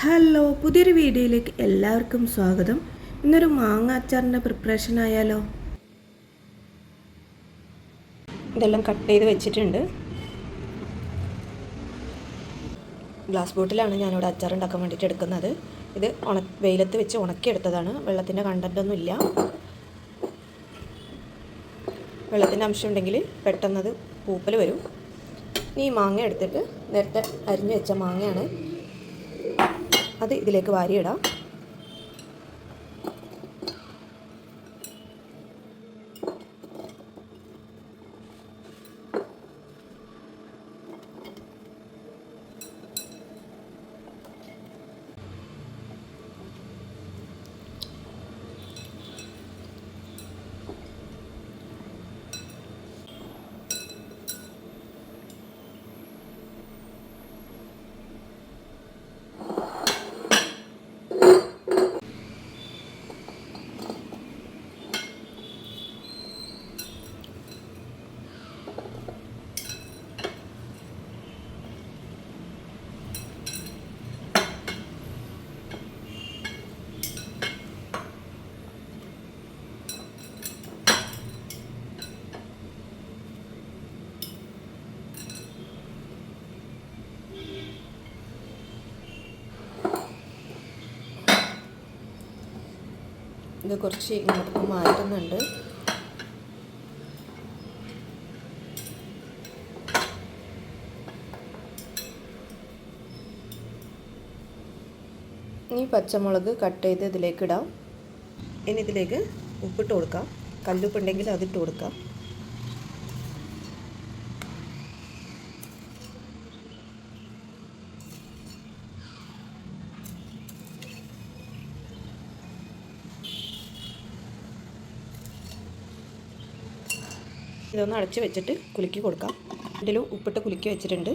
Hello പുതിയൊരു വീഡിയോയിലേക്ക് എല്ലാവർക്കും സ്വാഗതം. ഇന്നൊരു മാങ്ങ അച്ചാറിന്റെ പ്രിപ്പറേഷൻ ആയാലോ? ഇതെല്ലാം കട്ട് ചെയ്ത് വെച്ചിട്ടുണ്ട്. ഗ്ലാസ് ബോട്ടിലാണ് ഞാനിവിടെ അച്ചാർ ഉണ്ടാക്കാൻ വേണ്ടിയിട്ട് എടുക്കുന്നത്. ഇത് ഉണ വെയിലത്ത് വെച്ച് ഉണക്കിയെടുത്തതാണ്. വെള്ളത്തിന്റെ ഒന്നും ഇല്ല. വെള്ളത്തിന്റെ അംശം ഉണ്ടെങ്കിൽ പെട്ടെന്നത് പൂപ്പൽ വരും. ഇനി ഈ മാങ്ങ എടുത്തിട്ട് നേരത്തെ അരിഞ്ഞു വെച്ച മാങ്ങയാണ് അത് ഇതിലേക്ക് വാരിയിടാം. ഇത് കുറച്ച് ഇങ്ങോട്ട് മാറ്റുന്നുണ്ട്. ഇനി പച്ചമുളക് കട്ട് ചെയ്ത് ഇതിലേക്ക് ഇടാം. ഇനി ഇതിലേക്ക് ഉപ്പിട്ട് കൊടുക്കാം. കല്ലുപ്പുണ്ടെങ്കിൽ അതിട്ട് കൊടുക്കാം. ഇതൊന്ന് അടച്ച് വെച്ചിട്ട് കുലുക്കി കൊടുക്കാം. ഇതിൽ ഉപ്പിട്ട് കുലുക്കി വെച്ചിട്ടുണ്ട്.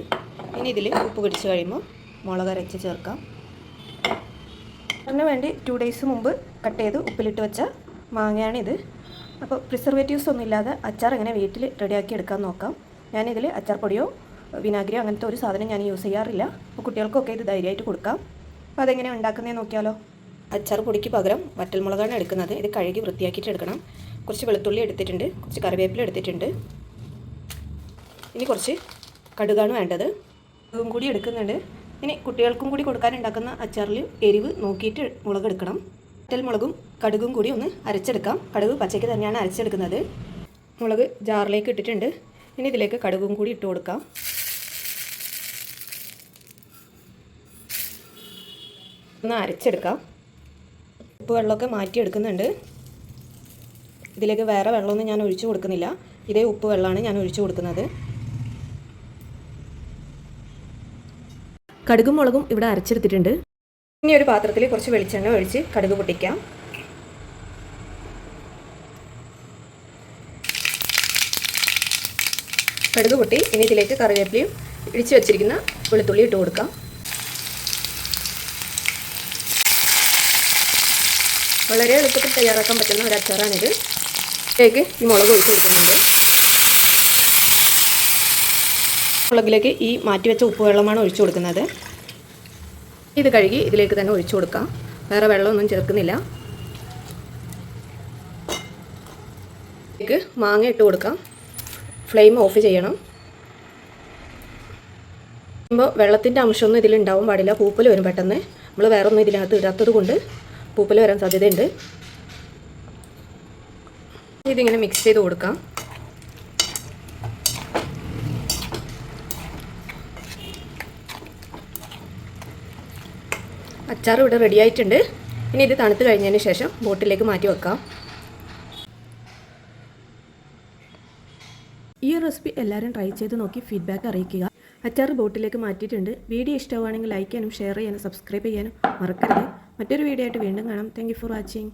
ഇനി ഇതിൽ ഉപ്പ് പിടിച്ച് കഴിയുമ്പോൾ മുളക് അരച്ച് ചേർക്കാം. അതിന് വേണ്ടി ടു ഡേയ്സ് മുമ്പ് കട്ട് ചെയ്ത് ഉപ്പിലിട്ട് വെച്ച മാങ്ങയാണിത് അപ്പോൾ പ്രിസർവേറ്റീവ്സ് ഒന്നും ഇല്ലാതെ അച്ചാർ എങ്ങനെ വീട്ടിൽ റെഡിയാക്കി എടുക്കാൻ നോക്കാം. ഞാനിതിൽ അച്ചാർ പൊടിയോ വിനാഗിരിയോ അങ്ങനത്തെ ഒരു സാധനം ഞാൻ യൂസ് ചെയ്യാറില്ല. അപ്പോൾ കുട്ടികൾക്കൊക്കെ ഇത് ധൈര്യമായിട്ട് കൊടുക്കാം. അപ്പോൾ അതെങ്ങനെ ഉണ്ടാക്കുന്നതെന്ന് നോക്കിയാലോ. അച്ചാർ പൊടിക്ക് പകരം വറ്റൽമുളകാണ് എടുക്കുന്നത്. ഇത് കഴുകി വൃത്തിയാക്കിയിട്ട് എടുക്കണം. കുറച്ച് വെളുത്തുള്ളി എടുത്തിട്ടുണ്ട് കുറച്ച് കറിവേപ്പില എടുത്തിട്ടുണ്ട്. ഇനി കുറച്ച് കടുകാണ് വേണ്ടത്. കടുകും കൂടി എടുക്കുന്നുണ്ട്. ഇനി കുട്ടികൾക്കും കൂടി കൊടുക്കാൻ ഉണ്ടാക്കുന്ന അച്ചാറിൽ എരിവ് നോക്കിയിട്ട് മുളക് എടുക്കണം. മുളകും കടുകും കൂടി ഒന്ന് അരച്ചെടുക്കാം. കടുക് പച്ചയ്ക്ക് തന്നെയാണ് അരച്ചെടുക്കുന്നത്. മുളക് ജാറിലേക്ക് ഇട്ടിട്ടുണ്ട്. ഇനി ഇതിലേക്ക് കടുകും കൂടി ഇട്ട് കൊടുക്കാം. ഒന്ന് അരച്ചെടുക്കാം. ഉപ്പ് വെള്ളമൊക്കെ മാറ്റിയെടുക്കുന്നുണ്ട്. ഇതിലേക്ക് വേറെ വെള്ളമൊന്നും ഞാൻ ഒഴിച്ചു കൊടുക്കുന്നില്ല. ഇതേ ഉപ്പ് വെള്ളമാണ് ഞാൻ ഒഴിച്ചു കൊടുക്കുന്നത്. കടുകും മുളകും ഇവിടെ അരച്ചെടുത്തിട്ടുണ്ട്. ഇനി ഒരു പാത്രത്തിൽ കുറച്ച് വെളിച്ചെണ്ണ ഒഴിച്ച് കടുക് പൊട്ടിക്കാം. കടുക് പൊട്ടി. ഇനി ഇതിലേക്ക് കറിവേപ്പിലയും ഇടിച്ചു വെച്ചിരിക്കുന്ന വെളുത്തുള്ളി ഇട്ട് കൊടുക്കാം. വളരെ എളുപ്പത്തിൽ തയ്യാറാക്കാൻ പറ്റുന്ന ഒരു അച്ചാറാണിത്. ഇതിലേക്ക് ഈ മുളക് ഒഴിച്ച് കൊടുക്കുന്നുണ്ട്. മുളകിലേക്ക് ഈ മാറ്റി വെച്ച ഉപ്പ് വെള്ളമാണ് ഒഴിച്ചു കൊടുക്കുന്നത്. ഇത് കഴുകി ഇതിലേക്ക് തന്നെ ഒഴിച്ചു കൊടുക്കാം. വേറെ വെള്ളമൊന്നും ചേർക്കുന്നില്ല. ഇതിലേക്ക് മാങ്ങ ഇട്ട് കൊടുക്കാം. ഫ്ലെയിം ഓഫ് ചെയ്യണം. ഇപ്പോൾ വെള്ളത്തിന്റെ അംശമൊന്നും ഇതിലുണ്ടാവാൻ പാടില്ല. പൂപ്പൽ വരും പെട്ടെന്ന്. നമ്മൾ വേറൊന്നും ഇതിനകത്ത് ഇടാത്തത് കൊണ്ട് പൂപ്പൽ വരാൻ സാധ്യതയുണ്ട്. ഇതിങ്ങനെ മിക്സ് ചെയ്ത് കൊടുക്കാം. അച്ചാർ ഇവിടെ റെഡി ആയിട്ടുണ്ട്. ഇനി ഇത് തണുത്ത് കഴിഞ്ഞതിന് ശേഷം ബോട്ടിലേക്ക് മാറ്റി വെക്കാം. ഈ റെസിപ്പി എല്ലാവരും ട്രൈ ചെയ്ത് നോക്കി ഫീഡ്ബാക്ക് അറിയിക്കുക. അച്ചാർ ബോട്ടിലേക്ക് മാറ്റിയിട്ടുണ്ട്. വീഡിയോ ഇഷ്ടമാണെങ്കിൽ ലൈക്ക് ചെയ്യാനും ഷെയർ ചെയ്യാനും സബ്സ്ക്രൈബ് ചെയ്യാനും മറക്കരുത്. മറ്റൊരു വീഡിയോ ആയിട്ട് വീണ്ടും കാണാം. Thank for watching